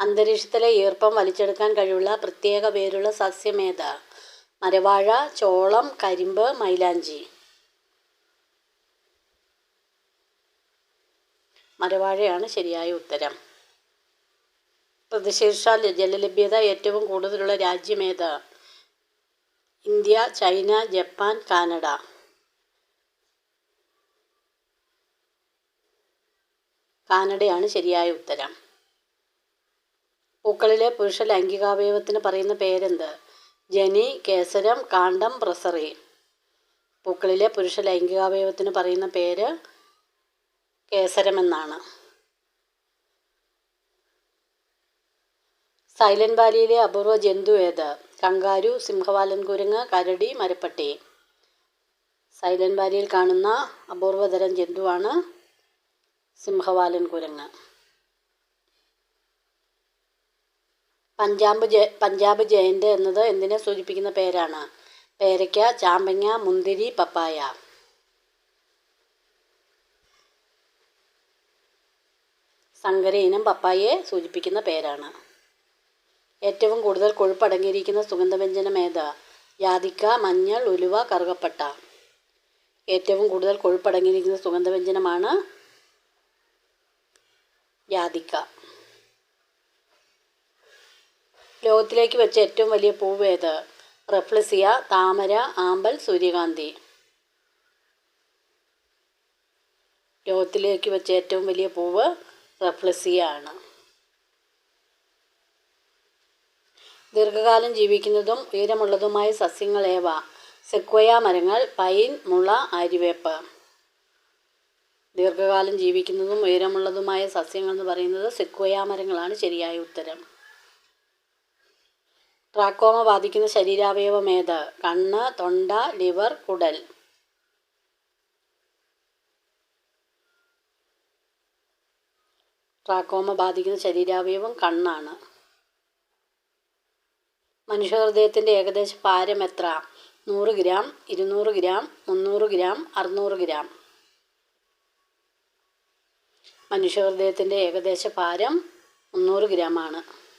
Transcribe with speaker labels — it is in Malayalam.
Speaker 1: അന്തരീക്ഷത്തിലെ ഈർപ്പം വലിച്ചെടുക്കാൻ കഴിവുള്ള പ്രത്യേക പേരുള്ള സസ്യമേത മരവാഴ ചോളം കരിമ്പ് മൈലാഞ്ചി. മരവാഴയാണ് ശരിയായ ഉത്തരം. പ്രതിശീർഷ ജലലഭ്യത ഏറ്റവും കൂടുതലുള്ള രാജ്യമേത് ഇന്ത്യ ചൈന ജപ്പാൻ കാനഡ. കാനഡയാണ് ശരിയായ ഉത്തരം. പൂക്കളിലെ പുരുഷ ലൈംഗികാവയവത്തിന് പറയുന്ന പേരെന്ത്? ജനി കേസരം കാണ്ടം പ്രസറി. പൂക്കളിലെ പുരുഷ ലൈംഗികാവയവത്തിന് പറയുന്ന പേര് കേസരമെന്നാണ് സൈലന്റ് വാലിയിലെ അപൂർവ ജന്തു ഏത്? കങ്കാരു സിംഹവാലൻ കുരങ്ങ് കരടി മരപ്പട്ടി. സൈലന്റ് വാലിയിൽ കാണുന്ന അപൂർവതരം ജന്തുവാണ് സിംഹവാലൻ കുരങ്ങ് പഞ്ചാബ് ജ പഞ്ചാബ് ജയന്റ് എന്നത് എന്തിനെ സൂചിപ്പിക്കുന്ന പേരാണ്? പേരയ്ക്ക ചാമ്പങ്ങ മുന്തിരി പപ്പായ. സങ്കര ഇനം പപ്പായയെ സൂചിപ്പിക്കുന്ന പേരാണ്. ഏറ്റവും കൂടുതൽ കൊഴുപ്പടങ്ങിയിരിക്കുന്ന സുഗന്ധവ്യഞ്ജനം ഏത്? ജാതിക്ക മഞ്ഞൾ ഉലുവ കറുകപ്പട്ട. ഏറ്റവും കൂടുതൽ കൊഴുപ്പടങ്ങിയിരിക്കുന്ന സുഗന്ധവ്യഞ്ജനമാണ് ജാതിക്ക. ലോകത്തിലേക്ക് വെച്ച ഏറ്റവും വലിയ പൂവ് ഏത്? റെഫ്ലസിയ താമര ആമ്പൽ സൂര്യകാന്തി. ലോകത്തിലേക്ക് വെച്ച ഏറ്റവും വലിയ പൂവ് റെഫ്ലസിയ ആണ്. ദീർഘകാലം ജീവിക്കുന്നതും ഉയരമുള്ളതുമായ സസ്യങ്ങൾ ഏവ? സെക്വയ മരങ്ങൾ പൈൻ മുള ആര്യവേപ്പ് ദീർഘകാലം ജീവിക്കുന്നതും ഉയരമുള്ളതുമായ സസ്യങ്ങൾ എന്ന് പറയുന്നത് സെക്വയ മരങ്ങളാണ് ശരിയായ ഉത്തരം. ട്രാക്കോമ ബാധിക്കുന്ന ശരീരാവയവം ഏത്? കണ്ണ് തൊണ്ട ലിവർ കുടൽ. ട്രാക്കോമ ബാധിക്കുന്ന ശരീരാവയവം കണ്ണാണ്. മനുഷ്യഹൃദയത്തിന്റെ ഏകദേശ ഭാരം എത്ര? നൂറ് ഗ്രാം ഇരുന്നൂറ് ഗ്രാം മുന്നൂറ് ഗ്രാം അറുന്നൂറ് ഗ്രാം. മനുഷ്യഹൃദയത്തിന്റെ ഏകദേശ ഭാരം മുന്നൂറ് ഗ്രാമാണ്.